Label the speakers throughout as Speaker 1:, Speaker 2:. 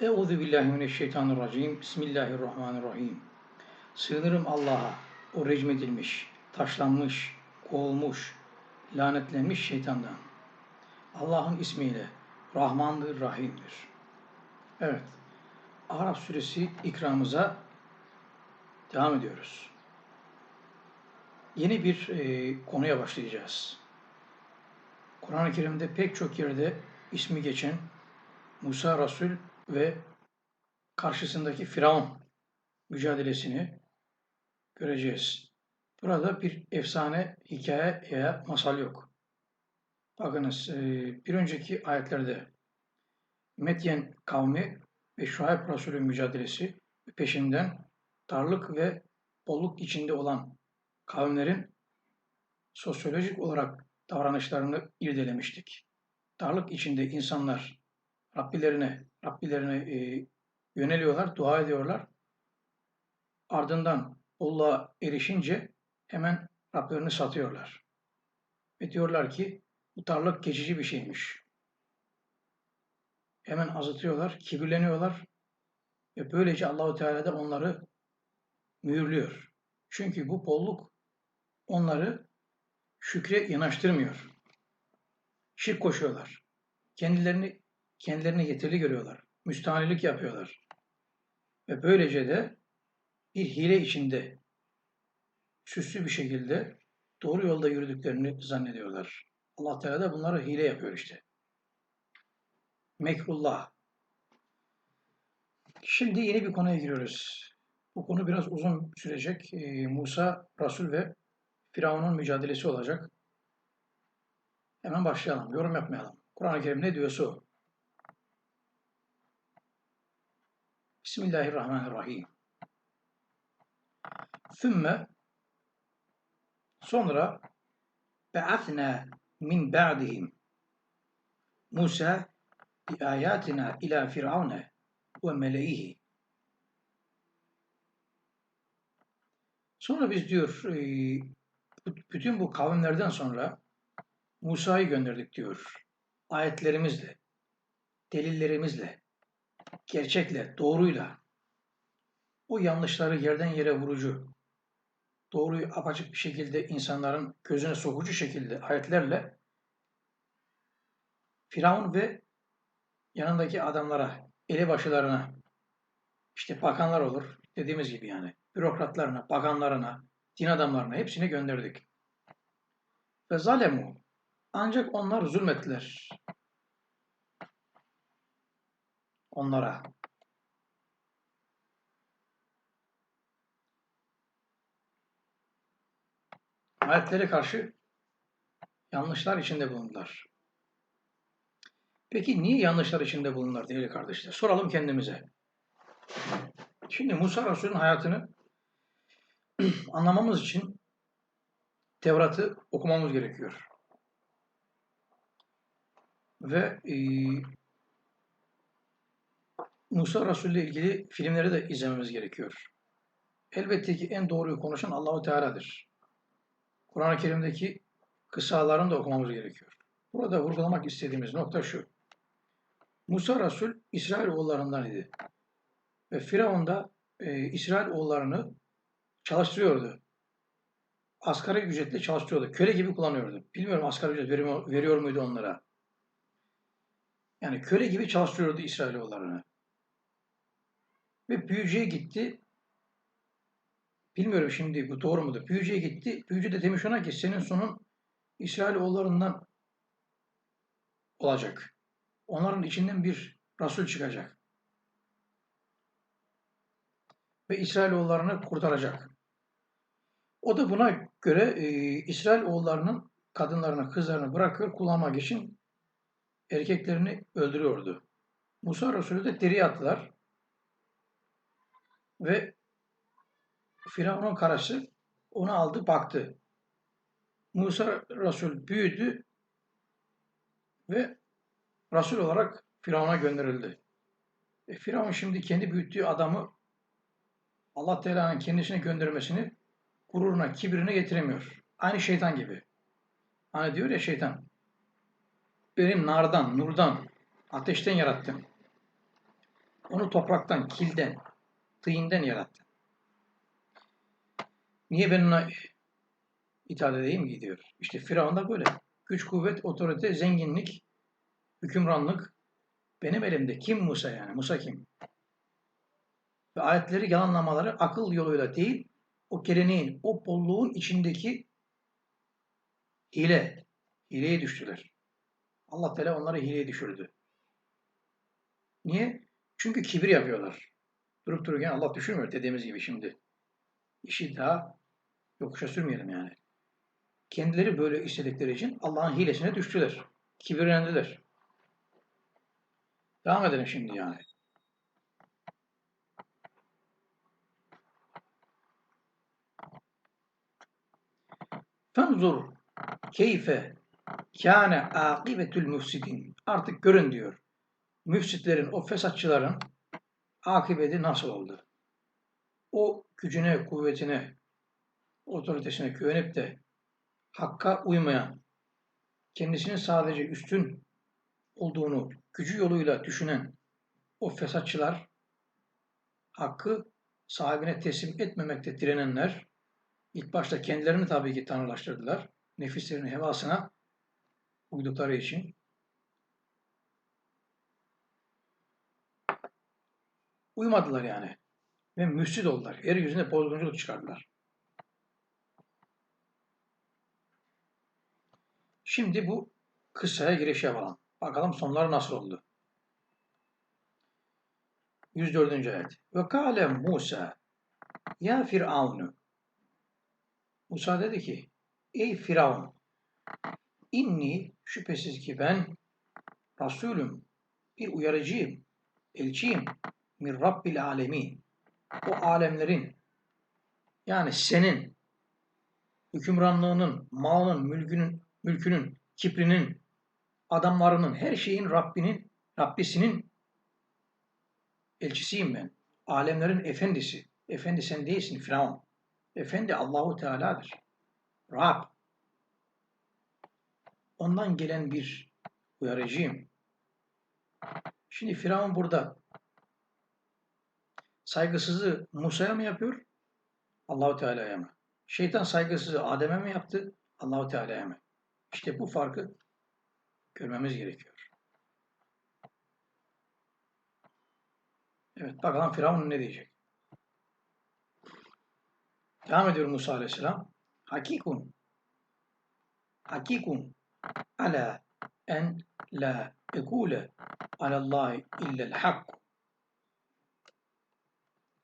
Speaker 1: Euzu billahi mineşşeytanirracim. Bismillahirrahmanirrahim. Sığınırım Allah'a, o rejim edilmiş, taşlanmış, kovulmuş, lanetlenmiş şeytandan. Allah'ın ismiyle Rahmandır, Rahim'dir. Evet, Arap suresi ikramıza devam ediyoruz. Yeni bir e, konuya başlayacağız. Kur'an-ı Kerim'de pek çok yerde ismi geçen Musa Resul ve karşısındaki Firavun mücadelesini göreceğiz. Burada bir efsane, hikaye veya masal yok. Bakınız e, bir önceki ayetlerde Medyen kavmi ve Şuayb Resulü mücadelesi peşinden darlık ve bolluk içinde olan kavimlerin sosyolojik olarak davranışlarını irdelemiştik. Darlık içinde insanlar Rabbilerine, Rabbilerine e, yöneliyorlar, dua ediyorlar. Ardından Allah'a erişince hemen Rablerini satıyorlar. Ve diyorlar ki bu darlık geçici bir şeymiş. Hemen azıtıyorlar, kibirleniyorlar ve böylece Allahu Teala da onları mühürlüyor. Çünkü bu bolluk onları şükre yanaştırmıyor. Şirk koşuyorlar. Kendilerini kendilerini yeterli görüyorlar. Müstahanilik yapıyorlar. Ve böylece de bir hile içinde süslü bir şekilde doğru yolda yürüdüklerini zannediyorlar. Allah Teala da bunları hile yapıyor işte. Mekrullah. Şimdi yeni bir konuya giriyoruz. Bu konu biraz uzun sürecek. Ee, Musa, Resul ve Firavun'un mücadelesi olacak. Hemen başlayalım. Yorum yapmayalım. Kur'an-ı Kerim ne diyorsa o. Bismillahirrahmanirrahim. Sümme sonra be'athna min ba'dihim Musa bi ayatina ila firavune ve meleihi. Sonra biz diyor e, bütün bu kavimlerden sonra Musa'yı gönderdik diyor. Ayetlerimizle, delillerimizle gerçekle, doğruyla o yanlışları yerden yere vurucu, doğruyu apaçık bir şekilde insanların gözüne sokucu şekilde ayetlerle Firavun ve yanındaki adamlara, elebaşılarına, işte bakanlar olur dediğimiz gibi yani, bürokratlarına, bakanlarına, din adamlarına hepsini gönderdik. Ve zalemu, ancak onlar zulmettiler onlara. Ayetlere karşı yanlışlar içinde bulundular. Peki niye yanlışlar içinde bulundular değerli kardeşler? Soralım kendimize. Şimdi Musa Resulü'nün hayatını anlamamız için Tevrat'ı okumamız gerekiyor. Ve e, Musa Resulü ile ilgili filmleri de izlememiz gerekiyor. Elbette ki en doğruyu konuşan Allahu Teala'dır. Kur'an-ı Kerim'deki kıssalarını da okumamız gerekiyor. Burada vurgulamak istediğimiz nokta şu. Musa Resul İsrail oğullarından idi. Ve Firavun da e, İsrail oğullarını çalıştırıyordu. Asgari ücretle çalıştırıyordu. Köle gibi kullanıyordu. Bilmiyorum asgari ücret veriyor, veriyor muydu onlara. Yani köle gibi çalıştırıyordu İsrail oğullarını. Ve büyücüye gitti. Bilmiyorum şimdi bu doğru mudur? Büyücüye gitti. Büyücü de demiş ona ki senin sonun İsrail oğullarından olacak. Onların içinden bir Resul çıkacak. Ve İsrail oğullarını kurtaracak. O da buna göre e, İsrail oğullarının kadınlarını, kızlarını bırakıyor kullanmak için erkeklerini öldürüyordu. Musa Resulü de deri attılar. Ve Firavun'un karısı onu aldı baktı. Musa Resul büyüdü ve Resul olarak Firavun'a gönderildi. E, Firavun şimdi kendi büyüttüğü adamı Allah Teala'nın kendisine göndermesini gururuna, kibrine getiremiyor. Aynı şeytan gibi. Hani diyor ya şeytan, beni nardan, nurdan, ateşten yarattın. Onu topraktan, kilden, tığinden yarattın. Niye ben ona itaat edeyim ki diyor. İşte Firavun da böyle. Güç, kuvvet, otorite, zenginlik, hükümranlık benim elimde. Kim Musa yani? Musa kim? Ve ayetleri yalanlamaları akıl yoluyla değil, o geleneğin, o bolluğun içindeki hile, hileye düştüler. Allah Teala onları hileye düşürdü. Niye? Çünkü kibir yapıyorlar. Durup dururken Allah düşürmüyor dediğimiz gibi şimdi. İşi daha yokuşa sürmeyelim yani. Kendileri böyle istedikleri için Allah'ın hilesine düştüler. Kibirlendiler. Devam edelim şimdi yani. Fenzur keyfe kâne âkibetül müfsidin. Artık görün diyor. Müfsitlerin, o fesatçıların akıbeti nasıl oldu? O gücüne, kuvvetine, otoritesine güvenip de hakka uymayan, kendisinin sadece üstün olduğunu gücü yoluyla düşünen o fesatçılar, hakkı sahibine teslim etmemekte direnenler, ilk başta kendilerini tabii ki tanrılaştırdılar. Nefislerinin hevasına uydukları için. Uymadılar yani. Ve müfsit oldular. Yeryüzüne bozgunculuk çıkardılar. Şimdi bu kıssaya giriş yapalım. Bakalım sonları nasıl oldu. 104. ayet. Ve kâle Musa ya Firavunu Musa dedi ki ey Firavun inni şüphesiz ki ben Resulüm bir uyarıcıyım, elçiyim min Rabbil alemin o alemlerin yani senin hükümranlığının, malının, mülkünün, mülkünün, kiprinin, adamlarının, her şeyin Rabbinin, Rabbisinin elçisiyim ben. Alemlerin efendisi. Efendi sen değilsin Firavun. Efendi Allahu Teala'dır. Rab. Ondan gelen bir uyarıcıyım. Şimdi Firavun burada saygısızlığı Musa'ya mı yapıyor? Allahu Teala'ya mı? Şeytan saygısızlığı Adem'e mi yaptı? Allahu Teala'ya mı? İşte bu farkı görmemiz gerekiyor. Evet bakalım Firavun ne diyecek? Devam ediyor Musa Aleyhisselam. Hakikun. Hakikun. Ala en la ekule alallahi illel hak.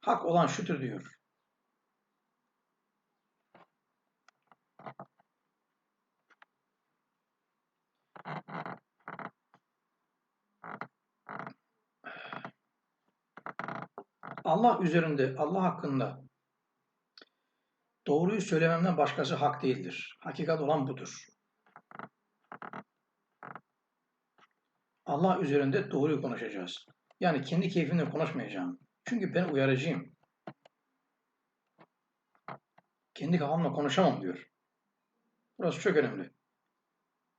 Speaker 1: Hak olan şudur diyor. Allah üzerinde, Allah hakkında doğruyu söylememden başkası hak değildir. Hakikat olan budur. Allah üzerinde doğruyu konuşacağız. Yani kendi keyfimle konuşmayacağım. Çünkü ben uyarıcıyım. Kendi kafamla konuşamam diyor. Burası çok önemli.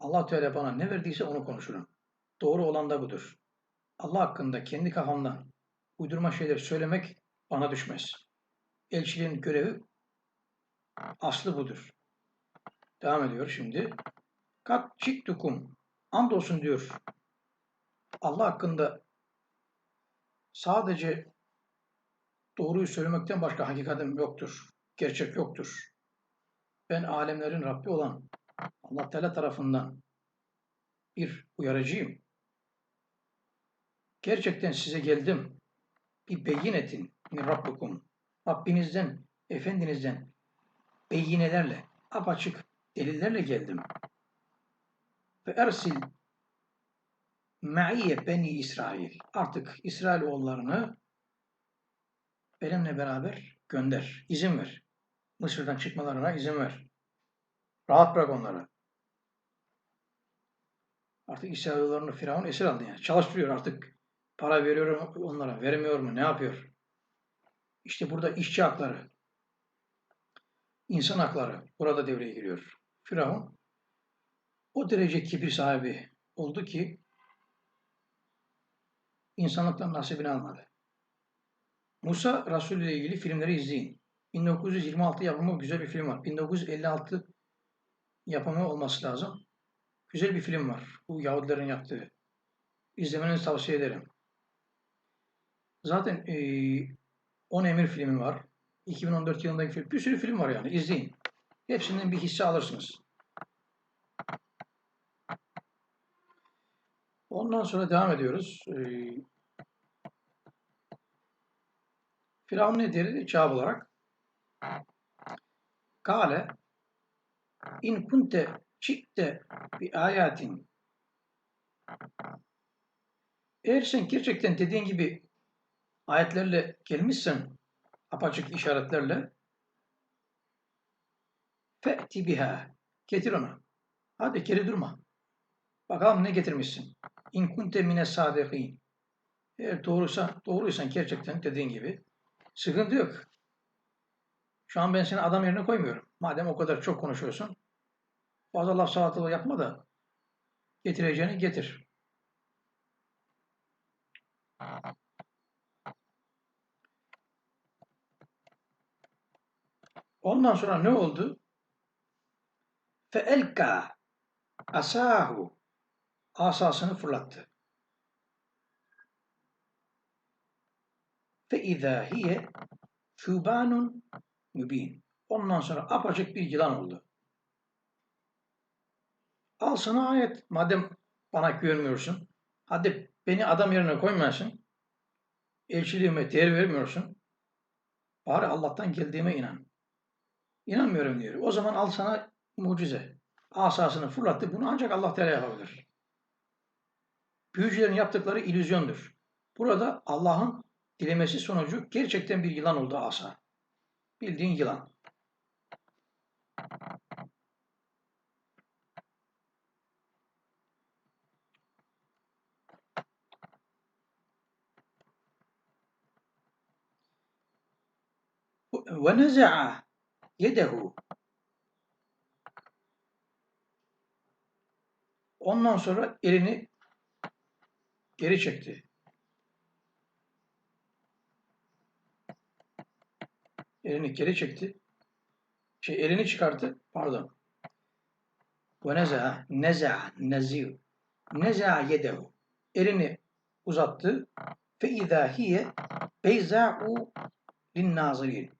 Speaker 1: Allah Teala bana ne verdiyse onu konuşurum. Doğru olan da budur. Allah hakkında kendi kafamdan uydurma şeyler söylemek bana düşmez. Elçiliğin görevi aslı budur. Devam ediyor şimdi. Kat çiktukum. Andolsun diyor. Allah hakkında sadece doğruyu söylemekten başka hakikatim yoktur. Gerçek yoktur. Ben alemlerin Rabbi olan Allah Teala tarafından bir uyarıcıyım. Gerçekten size geldim. Bir beyinetin min Rabbukum. Rabbinizden, Efendinizden beyinelerle, apaçık delillerle geldim. Ve ersil Me'iyye Beni İsrail. Artık İsrail oğullarını benimle beraber gönder. izin ver. Mısır'dan çıkmalarına izin ver. Rahat bırak onları. Artık İsrailoğullarını Firavun esir aldı yani. Çalıştırıyor artık. Para veriyor onlara. Vermiyor mu? Ne yapıyor? İşte burada işçi hakları, insan hakları burada devreye giriyor. Firavun o derece kibir sahibi oldu ki insanlıktan nasibini almadı. Musa Resulü ile ilgili filmleri izleyin. 1926 yapımı güzel bir film var. 1956 yapımı olması lazım. Güzel bir film var. Bu Yahudilerin yaptığı. İzlemenizi tavsiye ederim. Zaten e, 10 Emir filmi var. 2014 yılındaki film. Bir sürü film var yani. İzleyin. Hepsinden bir hisse alırsınız. Ondan sonra devam ediyoruz. E, Firavun ne dedi cevap olarak? Kale in kunte çitte bir ayatin eğer sen gerçekten dediğin gibi ayetlerle gelmişsen apaçık işaretlerle fe'ti biha getir onu. Hadi geri durma. Bakalım ne getirmişsin. İn kunte mine sadikin. Eğer doğruysa, doğruysan gerçekten dediğin gibi sıkıntı yok. Şu an ben seni adam yerine koymuyorum. Madem o kadar çok konuşuyorsun fazla laf salatlığı yapma da getireceğini getir. Ondan sonra ne oldu? Feelka asahu asasını fırlattı. İzâ hiye şubanun mübin. Ondan sonra apaçık bir yılan oldu. Al sana ayet. Madem bana güvenmiyorsun. Hadi beni adam yerine koymuyorsun. Elçiliğime değer vermiyorsun. Bari Allah'tan geldiğime inan. İnanmıyorum diyor. O zaman al sana mucize. Asasını fırlattı. Bunu ancak Allah Teala yapabilir. Büyücülerin yaptıkları illüzyondur. Burada Allah'ın dilemesi sonucu gerçekten bir yılan oldu asa. Bildiğin yılan. Ve neza'a yedehu Ondan sonra elini geri çekti. Elini geri çekti. Şey elini çıkarttı. Pardon. Ve neza, neza, neziv. Neza yedehu. Elini uzattı. Fe izâ hiye beyzâ'u linnâzirin.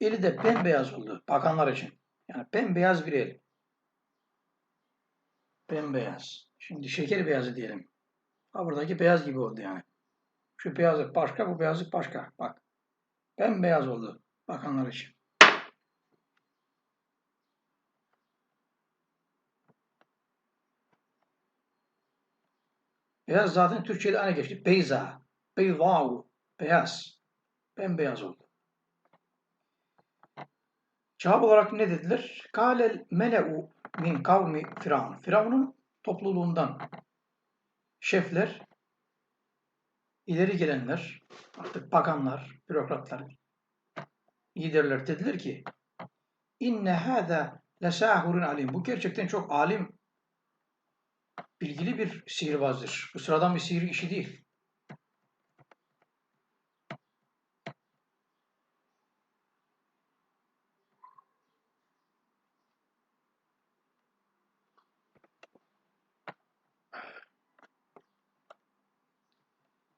Speaker 1: Eli de bembeyaz oldu bakanlar için. Yani bembeyaz bir el. Bembeyaz. Şimdi şeker beyazı diyelim. Ha buradaki beyaz gibi oldu yani. Şu beyazlık başka, bu beyazlık başka. Bak. Bembeyaz oldu bakanlar için. Beyaz zaten Türkçe'de aynı geçti. Beyza, beyzau, beyaz. Bembeyaz oldu. Cevap olarak ne dediler? Kâlel mele'u min kavmi Firavun. Firavun'un topluluğundan şefler, ileri gelenler, artık bakanlar, bürokratlar, liderler dediler ki inne hâzâ lesâhurun alim. Bu gerçekten çok alim, bilgili bir sihirbazdır. Bu sıradan bir sihir işi değil.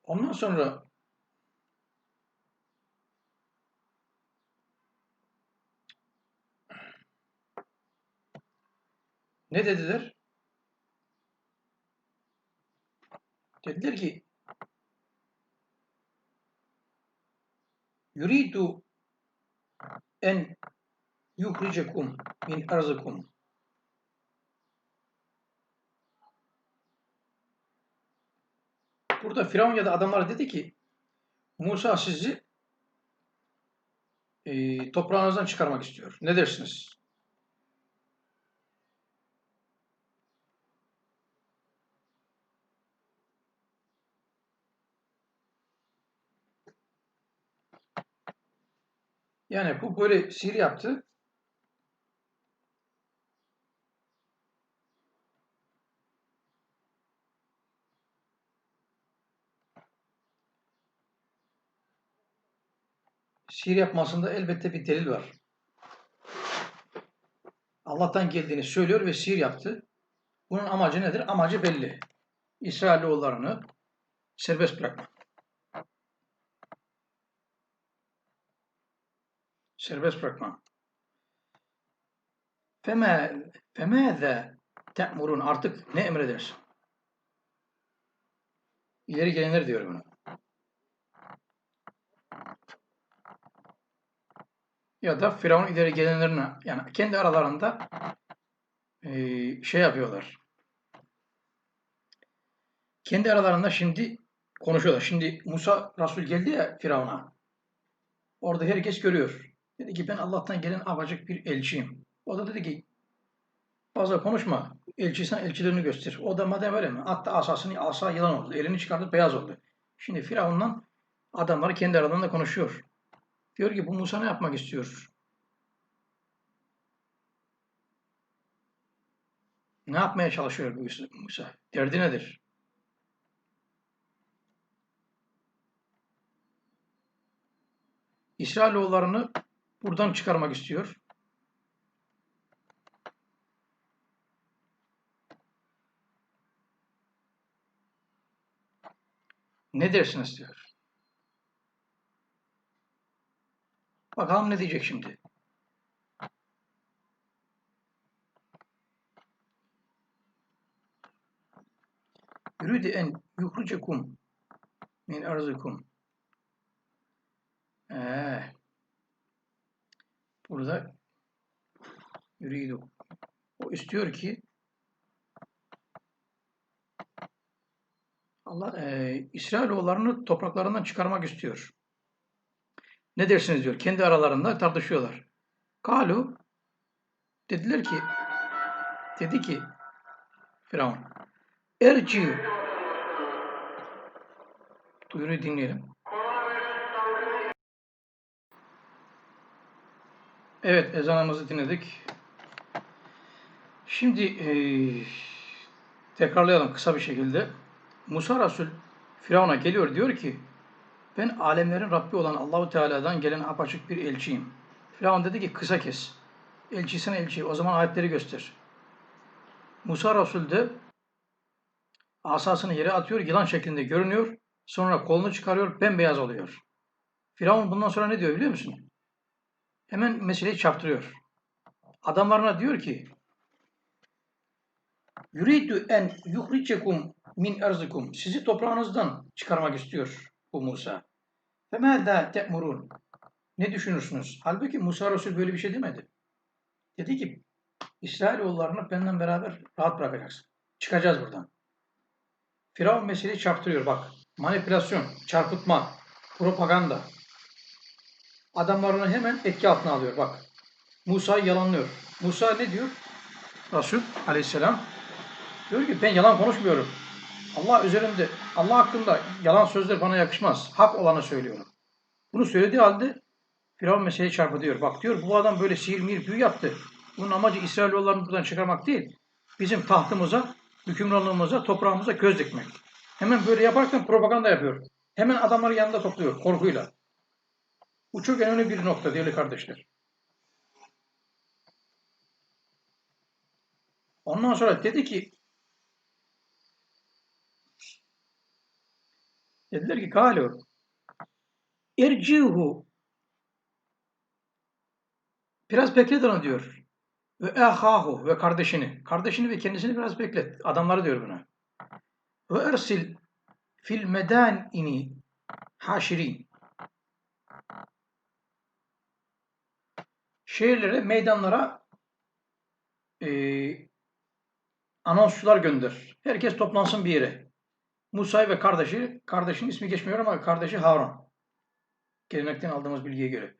Speaker 1: Ondan sonra ne dediler? Dediler ki yuridu en yuhricekum min arzikum Burada Firavun ya da adamlar dedi ki Musa sizi e, toprağınızdan çıkarmak istiyor. Ne dersiniz? Yani bu böyle sihir yaptı. Sihir yapmasında elbette bir delil var. Allah'tan geldiğini söylüyor ve sihir yaptı. Bunun amacı nedir? Amacı belli. İsrailoğullarını serbest bırakmak. Serbest bırakmak. Feme, femâze te'murun artık ne emredersin? İleri gelenler diyor bunu. Ya da Firavun ileri gelenlerine yani kendi aralarında eee, şey yapıyorlar. Kendi aralarında şimdi konuşuyorlar. Şimdi Musa Resul geldi ya Firavun'a. Orada herkes görüyor. Dedi ki ben Allah'tan gelen abacık bir elçiyim. O da dedi ki fazla konuşma. Elçiysen elçilerini göster. O da madem öyle mi? Attı asasını asa yılan oldu. Elini çıkardı beyaz oldu. Şimdi Firavun'la adamlar kendi aralarında konuşuyor. Diyor ki bu Musa ne yapmak istiyor? Ne yapmaya çalışıyor bu Musa? Derdi nedir? İsrailoğullarını buradan çıkarmak istiyor. Ne dersiniz diyor. Bakalım ne diyecek şimdi. Yürüdü en yuhricekum min arzikum. Ee, burada yürüydü. O istiyor ki Allah e, İsrailoğullarını topraklarından çıkarmak istiyor. Ne dersiniz diyor. Kendi aralarında tartışıyorlar. Kalu dediler ki dedi ki Firavun Erci duyuruyu dinleyelim. Evet ezanımızı dinledik. Şimdi eee, tekrarlayalım kısa bir şekilde. Musa Resul Firavun'a geliyor diyor ki ben alemlerin Rabbi olan Allahu Teala'dan gelen apaçık bir elçiyim. Firavun dedi ki kısa kes. Elçisine elçi. O zaman ayetleri göster. Musa Resul de asasını yere atıyor. Yılan şeklinde görünüyor. Sonra kolunu çıkarıyor. Bembeyaz oluyor. Firavun bundan sonra ne diyor biliyor musun? Hemen meseleyi çarptırıyor. Adamlarına diyor ki Yuridu en yuhricekum min erzikum. Sizi toprağınızdan çıkarmak istiyor bu Musa. Ve mâdâ te'murun. Ne düşünürsünüz? Halbuki Musa Resul böyle bir şey demedi. Dedi ki İsrailoğullarını benden beraber rahat bırakacaksın. Çıkacağız buradan. Firavun meseleyi çarptırıyor bak. Manipülasyon, çarpıtma, propaganda. Adamlarını hemen etki altına alıyor bak. Musa'yı yalanlıyor. Musa ne diyor? Resul aleyhisselam diyor ki ben yalan konuşmuyorum. Allah üzerimde, Allah hakkında yalan sözler bana yakışmaz. Hak olanı söylüyorum. Bunu söylediği halde Firavun meseleyi çarpıtıyor. Bak diyor bu adam böyle sihir mir büyü yaptı. Bunun amacı İsrailoğullarını buradan çıkarmak değil. Bizim tahtımıza, hükümranlığımıza, toprağımıza göz dikmek. Hemen böyle yaparken propaganda yapıyor. Hemen adamları yanında topluyor korkuyla. Bu çok önemli bir nokta değerli kardeşler. Ondan sonra dedi ki dediler ki galu ercihu biraz beklet onu diyor. Ve ehahu ve kardeşini. Kardeşini ve kendisini biraz beklet. Adamları diyor buna. Ve ersil fil medan ini haşirin. Şehirlere, meydanlara e, anonsçular gönder. Herkes toplansın bir yere. Musa ve kardeşi, kardeşinin ismi geçmiyor ama kardeşi Harun. Gelenekten aldığımız bilgiye göre.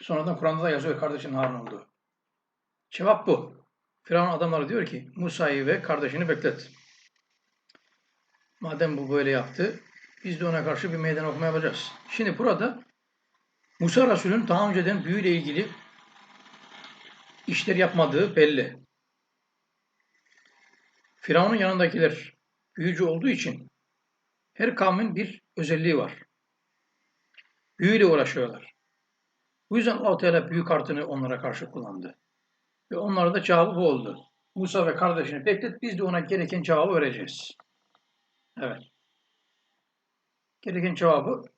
Speaker 1: Sonradan Kur'an'da da yazıyor kardeşinin Harun olduğu. Cevap bu. Firavun adamları diyor ki Musa'yı ve kardeşini beklet. Madem bu böyle yaptı, biz de ona karşı bir meydan okuma yapacağız. Şimdi burada Musa Resulü'nün daha önceden büyüyle ilgili işler yapmadığı belli. Firavun'un yanındakiler büyücü olduğu için her kavmin bir özelliği var. büyüyle uğraşıyorlar. Bu yüzden allah Teala büyük kartını onlara karşı kullandı. Ve onlara da cevabı oldu. Musa ve kardeşini beklet, biz de ona gereken cevabı vereceğiz. Evet. Gereken cevabı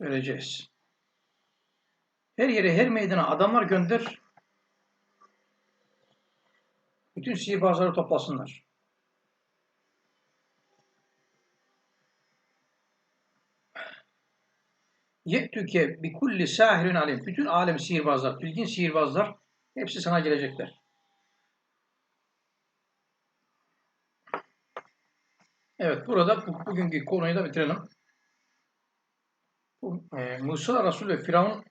Speaker 1: vereceğiz. Her yere, her meydana adamlar gönder. Bütün sihirbazları toplasınlar. Ye'tüke bi kulli sahirin alim. Bütün alem sihirbazlar, bilgin sihirbazlar hepsi sana gelecekler. Evet, burada bu, bugünkü konuyu da bitirelim. E, Musa Resul ve Firavun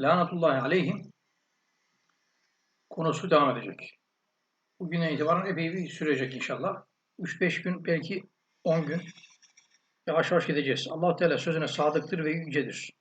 Speaker 1: lanatullahi aleyhim konusu devam edecek. Bugüne itibaren epey bir sürecek inşallah. 3-5 gün belki 10 gün yavaş yavaş gideceğiz. allah Teala sözüne sadıktır ve yücedir.